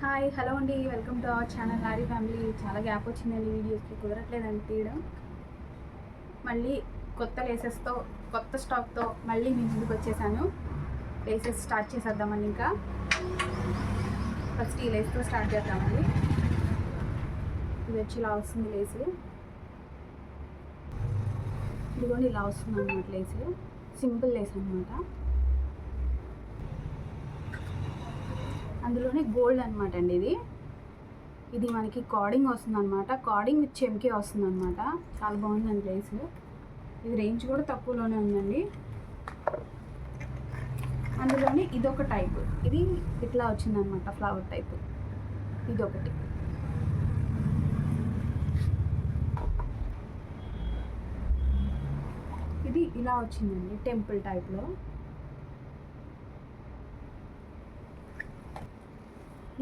Hi hello అండి. Welcome to our channel lorry family చాలా gap వచ్చిందండి వీడియోస్కి కుదరట్లేదండి తీయడం. మళ్ళీ కొత్త లేసెస్తో కొత్త స్టాక్తో మళ్ళీ మీ ముందుకు వచ్చేసాను. లేసెస్ స్టార్ట్ చేసేద్దామండి ఇంకా. ఫస్ట్ ఈ లేస్తో స్టార్ట్ చేద్దామండి. ఇది వచ్చి ఇలా వస్తుంది లేసు ఇదిగోండి ఇలా వస్తుంది అన్నమాట లేసు సింపుల్ లేస్ అనమాట అందులోనే గోల్డ్ అనమాట అండి ఇది. ఇది మనకి కార్డింగ్ వస్తుంది అనమాట కార్డింగ్ విత్ చెమ్కే వస్తుంది అనమాట చాలా బాగుందండి ప్లేస్. ఇది రేంజ్ కూడా తక్కువలోనే ఉందండి. అందులోనే ఇదొక టైప్ ఇది ఇట్లా వచ్చింది అనమాట ఫ్లవర్ టైప్ ఇదొకటి. ఇది ఇలా వచ్చిందండి టెంపుల్ టైప్లో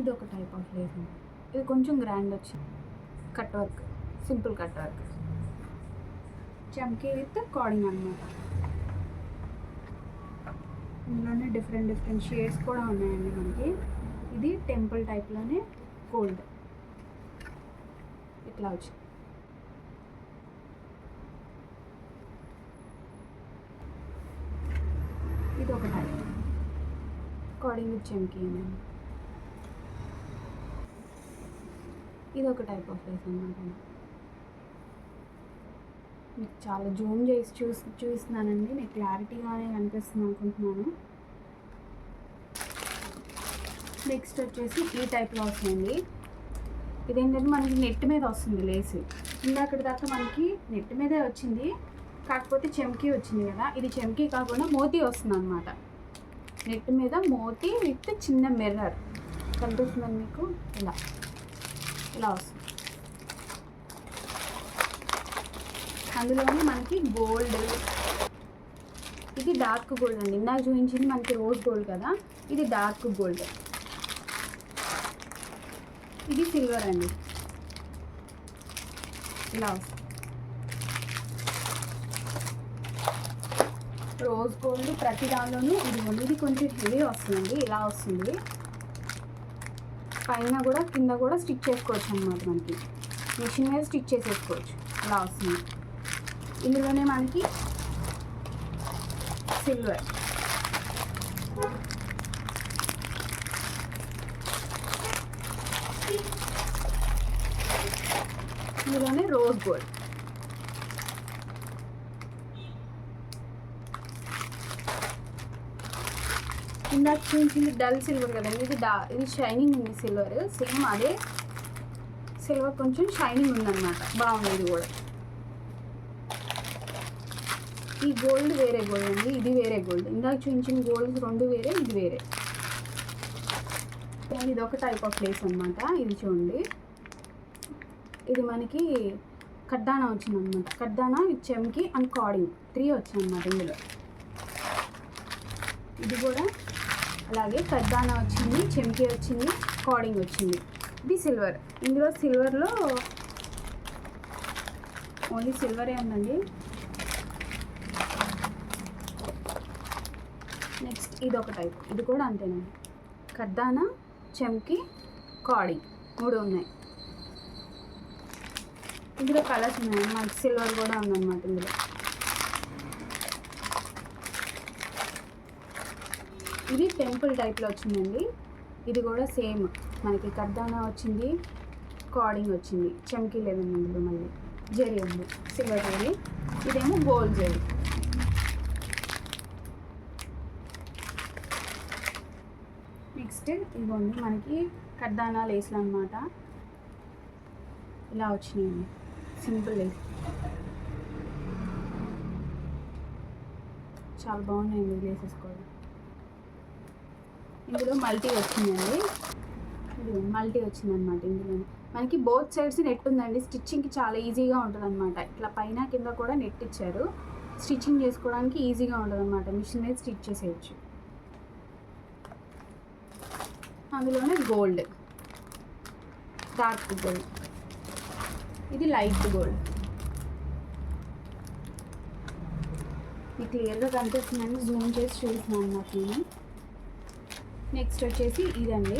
ఇది ఒక టైప్ ఆఫ్ లేస్ అండి. ఇది కొంచెం గ్రాండ్ వచ్చింది cut work simple cut work చమ్కీ with cording అనమాట ఇందులోనే డిఫరెంట్ డిఫరెంట్ షేడ్స్ కూడా ఉన్నాయండి మనకి. ఇది టెంపుల్ టైప్లోనే గోల్డ్ ఇట్లా వచ్చింది ఇది ఒక టైప్ కార్డింగ్ విత్ చమ్కీ అండి ఇది ఒక టైప్ ఆఫ్ రైస్ అనమాట మీకు చాలా జూమ్ చేసి చూసి చూస్తున్నానండి. నేను క్లారిటీగానే కనిపిస్తుంది అనుకుంటున్నాను. నెక్స్ట్ వచ్చేసి ఈ టైప్లో వస్తుంది ఇదేంటంటే మనకి నెట్ మీద వస్తుంది లేస్. ఇందాకటి దాకా మనకి నెట్ మీదే వచ్చింది. కాకపోతే చెమ్కీ వచ్చింది కదా. ఇది చెమ్కీ కాకుండా మోతీ వస్తుంది అనమాట నెట్ మీద మోతీ విత్ చిన్న మిర్రర్. కనిపిస్తుందండి మీకు? ఇలా. ఇలా వస్తుంది అందులోనే మనకి గోల్డ్ ఇది డార్క్ గోల్డ్ అండి. ఇందాక చూపించింది మనకి రోజ్ గోల్డ్ కదా. ఇది డార్క్ గోల్డ్ ఇది సిల్వర్ అండి. ఇలా వస్తుంది రోజ్ గోల్డ్ ప్రతి దానిలోనూ ఇది ఇది కొంచెం హెవీ వస్తుంది ఇలా వస్తుంది. పైన కూడా కింద కూడా స్టిచ్ చేసుకోవచ్చు అనమాట మనకి. మిషన్ మీద స్టిచ్ చేసేసుకోవచ్చు. ఇలా వస్తుంది. ఇందులోనే మనకి సిల్వర్ ఇందులోనే రోజ్ గోల్డ్ ఇందాక చూపించింది డల్ సిల్వర్ కదండి ఇది డా ఇది షైనింగ్ ఉంది సిల్వర్. సేమ్ అదే సిల్వర్ కొంచెం షైనింగ్ ఉందన్నమాట. బాగుంది ఇది కూడా. ఈ గోల్డ్ వేరే గోల్డ్ అండి ఇది వేరే గోల్డ్. ఇందాక చూపించిన గోల్డ్ రెండు వేరే ఇది వేరే. ఇది ఒక టైప్ ఆఫ్ ప్లేస్ అనమాట ఇది చూడండి. ఇది మనకి కడ్డానా వచ్చిందనమాట కడ్డానా విత్ చెమ్కి అండ్ కార్డింగ్ త్రీ వచ్చింది అనమాట ఇందులో. ఇది కూడా అలాగే కడ్డానా వచ్చింది చెంకి వచ్చింది కోడింగ్ వచ్చింది. ఇది సిల్వర్. ఇందులో సిల్వర్లో ఓన్లీ సిల్వరే ఉందండి. నెక్స్ట్ ఇది ఒక టైప్. ఇది కూడా అంతేనండి. కడ్డానా చెంకి కాడి మూడు ఉన్నాయి. ఇందులో కలర్స్ ఉన్నాయి మనకి సిల్వర్ కూడా ఉందన్నమాట ఇందులో. ఇది టెంపుల్ టైప్లో వచ్చిందండి. ఇది కూడా సేమ్ మనకి కర్దానా వచ్చింది కార్డింగ్ వచ్చింది. చమ్కీ లేదండి ఇందులో మళ్ళీ. జరి ఉంది. సిల్వర్ జరి ఇదేమో గోల్డ్ జరి నెక్స్ట్ ఇదిగోండి మనకి కర్దానా లేస్లు అనమాట ఇలా వచ్చినాయండి. సింపుల్ లేస్ చాలా బాగున్నాయండి లేసెస్ కూడా. ఇందులో మల్టీ వచ్చిందండి. ఇది మల్టీ వచ్చిందనమాట ఇందులో. మనకి బోత్ సైడ్స్ నెట్ ఉందండి. స్టిచ్చింగ్కి చాలా ఈజీగా ఉంటుంది అనమాట ఇట్లా పైన కింద కూడా నెట్ ఇచ్చారు. స్టిచ్చింగ్ చేసుకోవడానికి ఈజీగా ఉంటుంది అనమాట మిషన్ మీద స్టిచ్ చేసేయచ్చు. అందులోనే గోల్డ్. Dark gold. ఇది లైట్ గోల్డ్. మీకు క్లియర్గా కనిపిస్తుందండి. జూమ్ చేసి చూస్తున్నాను అనమాట నేను. నెక్స్ట్ వచ్చేసి ఇదండి.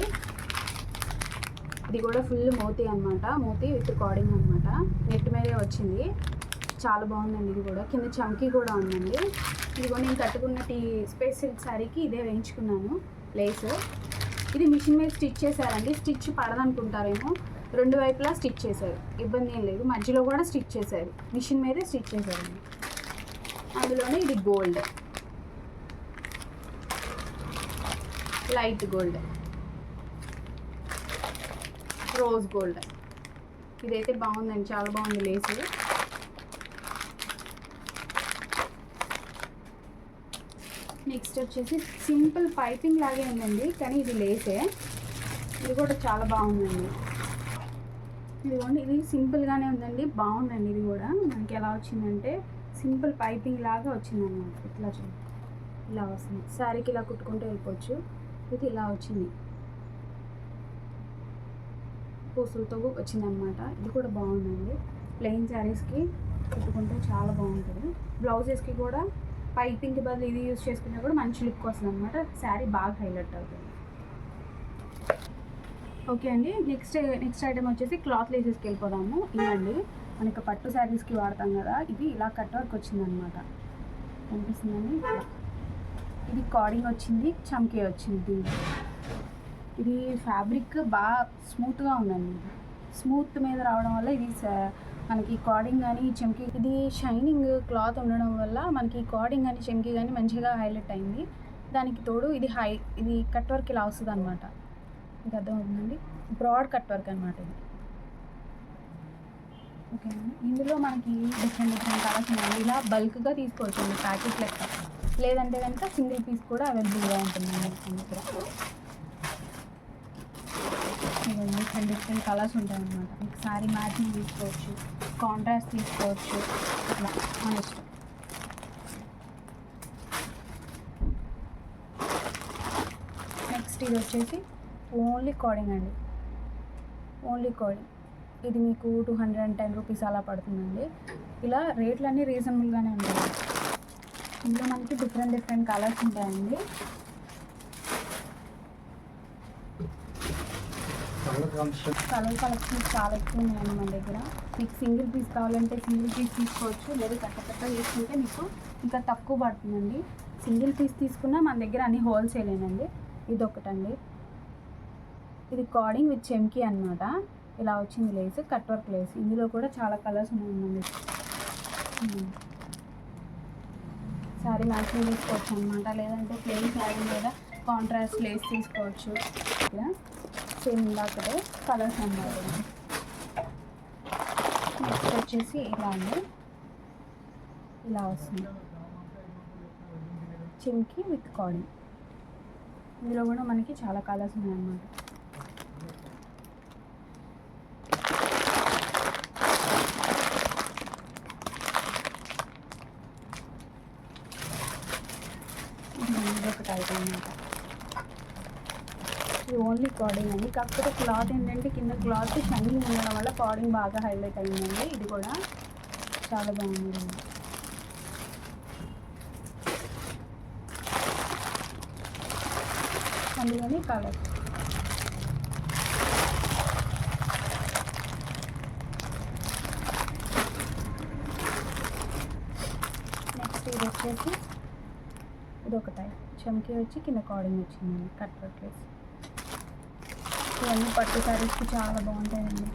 ఇది కూడా ఫుల్ మోతీ అనమాట మోతీ విత్ కార్డింగ్ అనమాట నెట్ మీదే వచ్చింది. చాలా బాగుందండి ఇది కూడా. కింద చంకీ కూడా ఉందండి. ఇదిగో నేను కట్టుకున్న టీ స్పేస్ సిల్క్ శారీకి ఇదే వేయించుకున్నాను. లేస్. ఇది మిషన్ మీద స్టిచ్ చేశారండి. స్టిచ్ పడదనుకుంటారేమో. రెండు వైపులా స్టిచ్ చేశారు. ఇబ్బంది ఏం లేదు. మధ్యలో కూడా స్టిచ్ చేశారు. మిషన్ మీదే స్టిచ్ చేశారండి. అందులోనే ఇది gold. Light gold rose gold. ఇదైతే బాగుందండి చాలా బాగుంది లేసు. నెక్స్ట్ వచ్చేసి సింపుల్ పైపింగ్ లాగే ఉందండి కానీ ఇది లేసే. ఇది కూడా చాలా బాగుందండి. ఇదిగోండి ఇది సింపుల్గానే ఉందండి బాగుందండి ఇది కూడా. మనకి ఎలా వచ్చిందంటే సింపుల్ పైపింగ్ లాగా వచ్చిందన్నమాట. ఇట్లా చూడండి. ఇలా వస్తుంది. శారీకి ఇలా కుట్టుకుంటూ వెళ్ళిపోవచ్చు ఇది ఇలా వచ్చింది. పూసలతో వచ్చిందనమాట ఇది కూడా బాగుందండి. ప్లెయిన్ శారీస్కి కుట్టుకుంటే చాలా బాగుంటుంది. బ్లౌజెస్కి కూడా పైపింగ్కి బదులు ఇది యూజ్ చేసుకున్నా కూడా మంచి లుక్ వస్తుంది అనమాట శారీ బాగా హైలైట్ అవుతుంది. ఓకే అండి. నెక్స్ట్ నెక్స్ట్ ఐటమ్ వచ్చేసి క్లాత్ లేసెస్కి వెళ్ళిపోదాము. ఇదండి మనకి పట్టు శారీస్కి వాడతాం కదా. ఇది ఇలా కట్ వర్క్ వచ్చిందనమాట కనిపిస్తుందండి? కార్డింగ్ వచ్చింది చమ్కే వచ్చింది. ఇది ఫ్యాబ్రిక్ బాగా స్మూత్గా ఉందండి. స్మూత్ మీద రావడం వల్ల ఇది మనకి కార్డింగ్ కానీ చెమ్కి ఇది షైనింగ్ క్లాత్ ఉండడం వల్ల మనకి కార్డింగ్ కానీ చెమ్కి కానీ మంచిగా హైలైట్ అయింది. దానికి తోడు ఇది హై ఇది కట్ వర్క్ ఇలా వస్తుంది అనమాట మీకు అర్థమవుతుందండి? బ్రాడ్ కట్ వర్క్ అనమాట ఇది. ఓకే ఇందులో మనకి డిఫరెంట్ డిఫరెంట్ కలర్స్ ఉన్నాయి. ఇలా బల్క్గా తీసుకోవచ్చు ప్యాకెట్ లెక్క. లేదంటే కనుక సింగిల్ పీస్ కూడా అవైలబుల్గా ఉంటుందండి మన దగ్గర. ఇవన్నీ డిఫరెంట్ డిఫరెంట్ కలర్స్ ఉంటాయన్నమాట మీకు సారీ మ్యాచింగ్ తీసుకోవచ్చు కాంట్రాస్ట్ తీసుకోవచ్చు అట్లా మన ఇష్టం. నెక్స్ట్ ఇది వచ్చేసి ఓన్లీ కోడింగ్ అండి. ఓన్లీ కోడింగ్ ఇది మీకు two hundred and ten rupees అలా పడుతుందండి. ఇలా రేట్లు అన్నీ రీజనబుల్గానే ఉంటాయి. ఇందులో మనకి డిఫరెంట్ డిఫరెంట్ కలర్స్ ఉంటాయండి. కలర్ కలెక్షన్స్ చాలా ఎక్కువ ఉన్నాయండి మన దగ్గర. మీకు సింగిల్ పీస్ కావాలంటే సింగిల్ పీస్ తీసుకోవచ్చు. లేదా కట్ట కట్ట తీసుకుంటే మీకు ఇంకా తక్కువ పడుతుందండి. సింగిల్ పీస్ తీసుకున్నా మన దగ్గర అన్ని హోల్సేలేనండి ఇది ఒకటండి ఇది కార్డింగ్ విత్ చెమ్కి అన్నమాట. ఇలా వచ్చింది లేస్ కట్ వర్క్ లేస్ ఇందులో కూడా చాలా కలర్స్ ఉన్నాయండి. శారీ మ్యాచింగ్ తీసుకోవచ్చు అనమాట లేదంటే ప్లెయిన్ శారీ మీద కాంట్రాస్ట్ లేస్ తీసుకోవచ్చు. ఇలా సేమ్ ఇందాకటే కలర్స్ అన్నమాట నెక్స్ట్ వచ్చేసి ఇలా అండి ఇలా వస్తుంది. చిమ్కి విత్ కాడింగ్ ఇందులో కూడా మనకి చాలా కలర్స్ ఉన్నాయన్నమాట ఇది ఒకటి ఐటమ్ అన్నమాట ఇది ఓన్లీ కార్డింగ్ అండి. కాకపోతే క్లాత్ ఏంటంటే కింద క్లాత్ షైనింగ్ ఉండడం వల్ల కార్డింగ్ బాగా హైలైట్ అయిందండి. ఇది కూడా చాలా బాగుంది. అందులోని కలర్ నెక్స్ట్ ఇది వచ్చేసి ఇది ఒక టైప్ చమ్కీ వచ్చి కింద కార్డింగ్ వచ్చిందండి. కట్ వర్క్లెస్ ఇవన్నీ పట్టు శారీస్కి చాలా బాగుంటాయండి.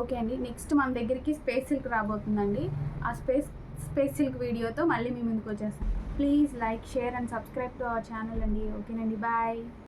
ఓకే అండి నెక్స్ట్ మన దగ్గరికి స్పేస్ సిల్క్ రాబోతుందండి. ఆ స్పేస్ స్పేస్ సిల్క్ వీడియోతో మళ్ళీ మీ ముందుకు వచ్చేస్తాం. Please like share and subscribe to our channel అండి. ఓకేనండి బాయ్.